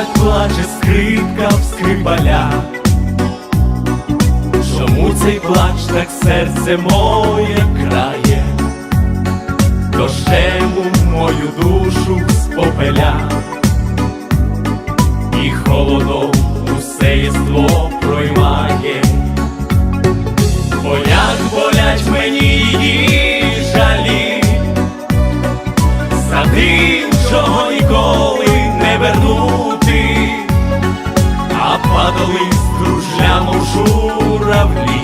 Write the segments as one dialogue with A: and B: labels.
A: так плаче скрипка в скрипаля, чому цей плач так серце моє крає, дощему мою душу спопеля, і холодом усе єство проймає. А падали з дружлямо журавлі,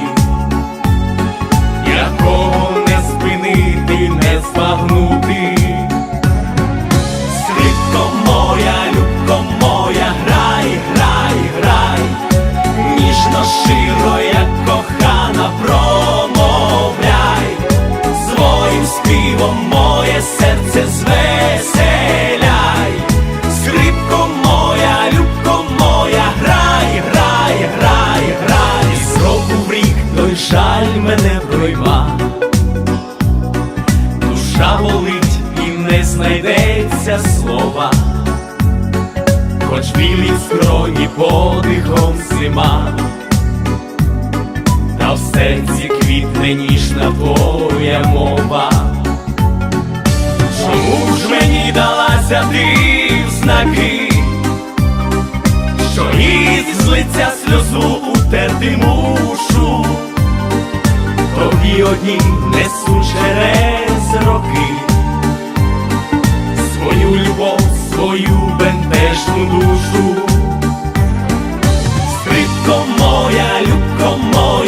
A: якого не спинити, не збагнути. Скрипко моя, любко моя, грай, грай, грай, ніжно широ, як кохана, промовляй, своїм співом моє серце звеселяй, хоч білі скроні подихом зима, та в серці квітне ніжна твоя мова. Чому ж мені далася ти в знаки, що із лиця сльозу утерти мушу? Тобі одній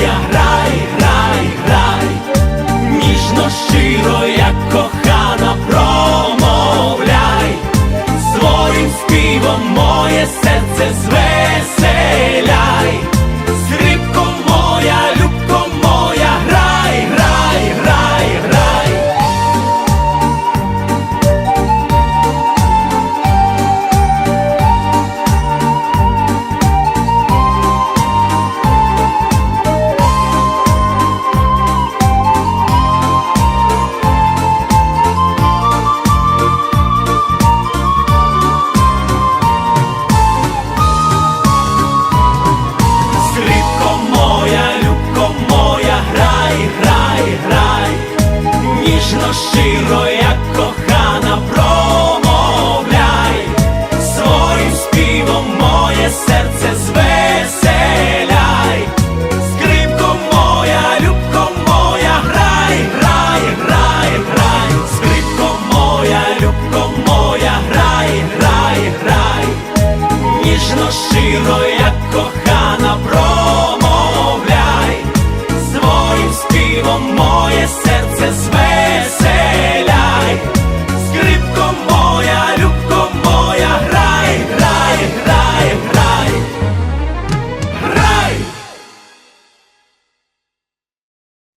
A: пісня, грай, грай, грай, ніжно щиро, як кохана, промовляй, своїм співом моє серце. щиро, як кохана, промовляй. Своїм співом моє серце